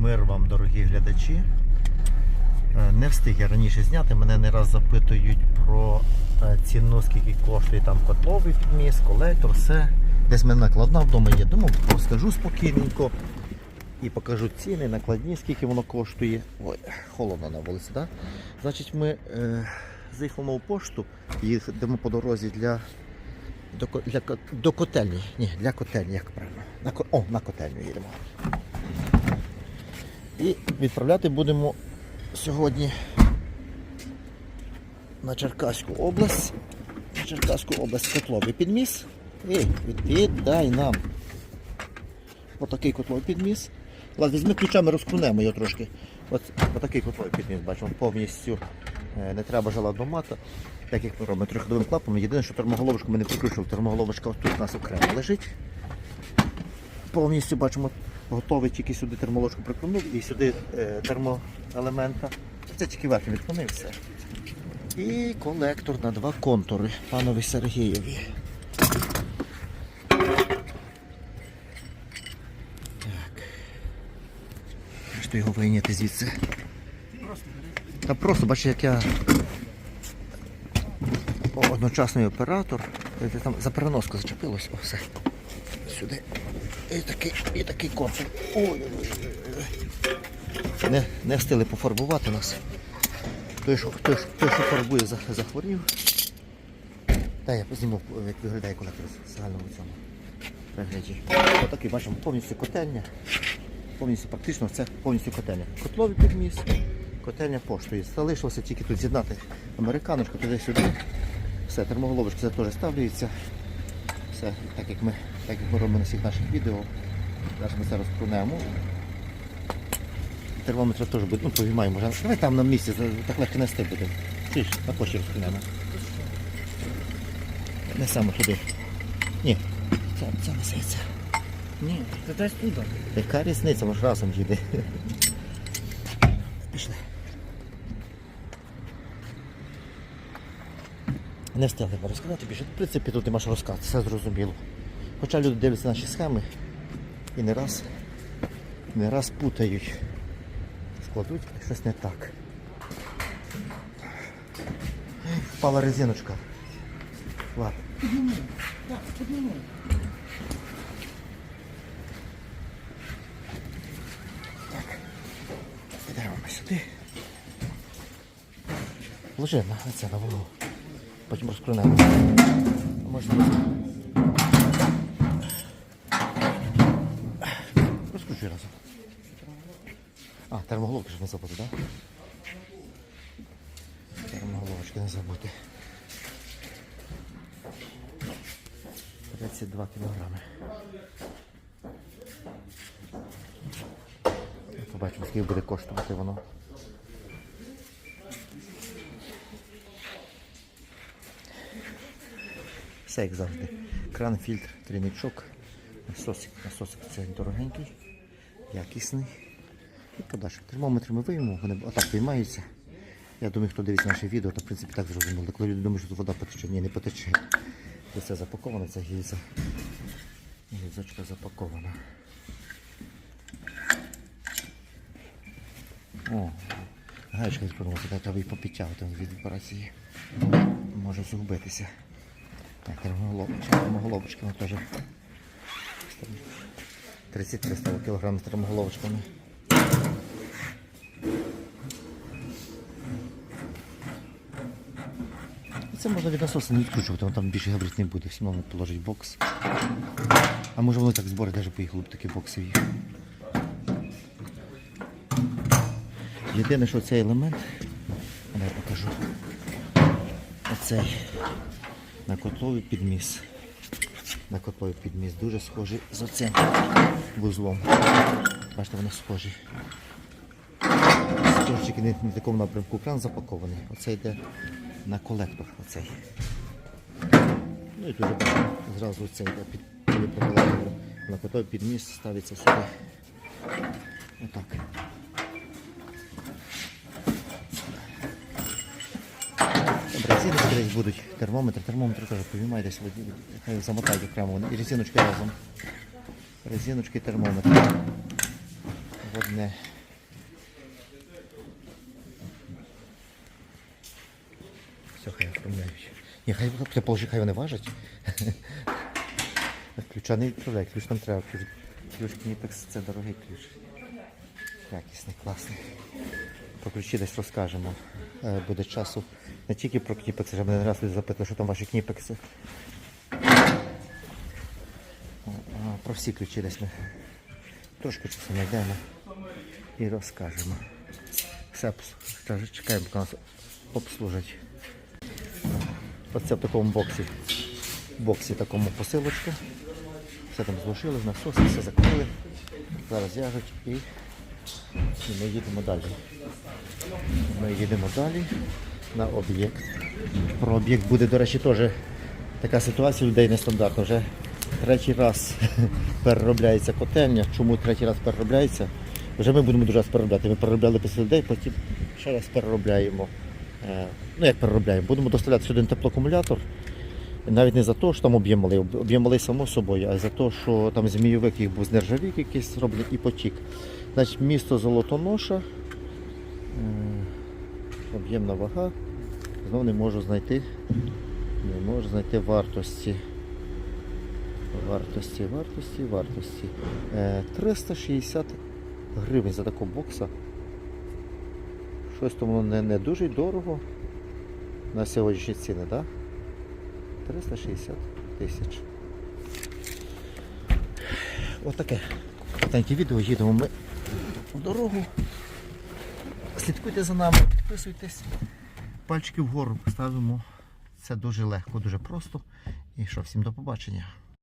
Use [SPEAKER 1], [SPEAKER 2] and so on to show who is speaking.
[SPEAKER 1] Мир вам, дорогі глядачі. Е, Не встиг я раніше зняти. Мене не раз запитують про е, ціну, скільки коштує там котловий підміс, колектор, все. Десь мене накладна вдома є. Думав, розкажу спокійненько і покажу ціни, накладні, скільки воно коштує. Ой, холодно на вулиці, так? Значить, ми е, заїхали на пошту, їдемо по дорозі для, до, для, до котельні. Ні, для котельні, як правильно. На, о, на котельню їдемо. І відправляти будемо сьогодні на Черкаську область. На Черкаську область котловий підміс. І віддай нам отакий котловий підміс. Ладно, візьми ключами, розкрунемо його трошки. От, отакий котловий підміс, бачимо, повністю е, не треба жала мата. Так як ми робимо трьохходовим клапом. Єдине, що термоголовочку ми не прикручували. Термоголовочка тут у нас окремо лежить. Повністю бачимо, готовий тільки сюди термоложку прикрунув і сюди е, термоелемента. Це тільки верхній відклонив все. І колектор на два контури панові Сергієві. Так. Що його вийняти звідси? Та просто, бачиш, як я одночасний оператор. Там за переноску зачепилось, о, все. Сюди. І такий, і такий контур. Ой-ой-ой. Не, не встигли пофарбувати нас. Той, що, той, той, що фарбує, захворів. Та я зніму, як виглядає колектор в загальному цьому перегляді. Отакий бачимо повністю котельня. Повністю практично це повністю котельня. Котловий підміс, котельня поштою. Залишилося тільки тут з'єднати американочку туди-сюди. Все, термоголовочки це теж ставлюється. Все, так як ми, так як ми робимо на всіх наших відео. Зараз ми це розпрунемо. Термометр теж буде, ну повіймаємо вже. Давай там на місці, так легко нести ж, на коші розпрунемо. Несемо туди. Ні, це, це несеться.
[SPEAKER 2] Ні, це десь туди.
[SPEAKER 1] Яка різниця, може разом їде. Пішли. Не встигли розказати більше. В принципі, тут нема що розказати, все зрозуміло. Хоча люди дивляться наші схеми і не раз, не раз путають. Складуть щось не так. Впала резиночка. Ладно. Йдемо ми сюди. Ложи на це на вагу. Потім розкрунемо. Можна розкручуй разом. А, термоголовки ж не забути, так? Да? Термоголовочки не забути. 32 кілограми. Побачимо, скільки буде коштувати воно. Все як завжди. Кран, фільтр, трійничок, насосик. Насосик це дорогенький, якісний. І подальше. Термометри ми виймемо, вони отак виймаються. Я думаю, хто дивиться наше відео, то в принципі так зрозуміло. Коли люди думають, що тут вода потече, ні, не потече. Це все запаковано, ця гільза. Гільзочка запакована. О, гаєчка відкривалася, так треба і попідтягувати від операції. Може згубитися. Так, термоголовочки, термоголовочки воно теж. 33 кг з термоголовочками. І Це можна від насосу не відкручувати, воно там більше габрит не буде, все одно положить бокс. А може воно так збори навіть поїхало б такі бокси їх. Єдине, що цей елемент, я покажу. Оцей на котловий підміс. На котловий підміс дуже схожий з оцим вузлом. Бачите, вони схожі. Стовчики не, в такому напрямку кран запакований. Оце йде на колектор. Оцей. Ну і дуже бачимо, зразу цей під поліпропилений. На котловий підміс ставиться сюди. Отак. Резиночки десь будуть, термометр, термометр теж от, хай замотають окремо, і резиночки разом. Резиночки, термометр. В одне. відправляють. Ні, хай ти положи, хай вони важать. Ключа не відправляй, ключ нам треба. Ключ, ключ Кніпекс це дорогий ключ. Якісний, класний. Про ключі десь розкажемо. Е, Буде часу не тільки про кніпекси, вже мене не раз люди запитали, що там ваші кніпекси. Про всі ключі десь ми трошки часу знайдемо і розкажемо. Все, чекаємо, поки нас обслужать. Оце в такому боксі. Боксі такому посилочка. Все там зложили, насоси, все закрили. Зараз в'яжуть і, і ми їдемо далі. Ми їдемо далі на об'єкт. Про об'єкт буде, до речі, теж така ситуація людей нестандартна. Вже третій раз переробляється котельня. Чому третій раз переробляється? Вже ми будемо дуже раз переробляти. Ми переробляли після людей, потім ще раз переробляємо. Е, Ну як переробляємо? Будемо доставляти сюди теплоакумулятор. Навіть не за те, що там об'єм малий, об'єм малий само собою, а за те, що там змійовик їх був з нержавійки якийсь зроблений і потік. Значить, місто Золотоноша, е, об'ємна вага. Знову не можу знайти. Не можу знайти вартості. Вартості, вартості, вартості. Е, 360 гривень за такого бокса. Щось тому не, не дуже дорого на сьогоднішні ціни? Да? 360 тисяч. Отаке. Коротеньке відео, їдемо ми в дорогу. Слідкуйте за нами, підписуйтесь. Пальчики вгору поставимо. Це дуже легко, дуже просто. І що, всім до побачення.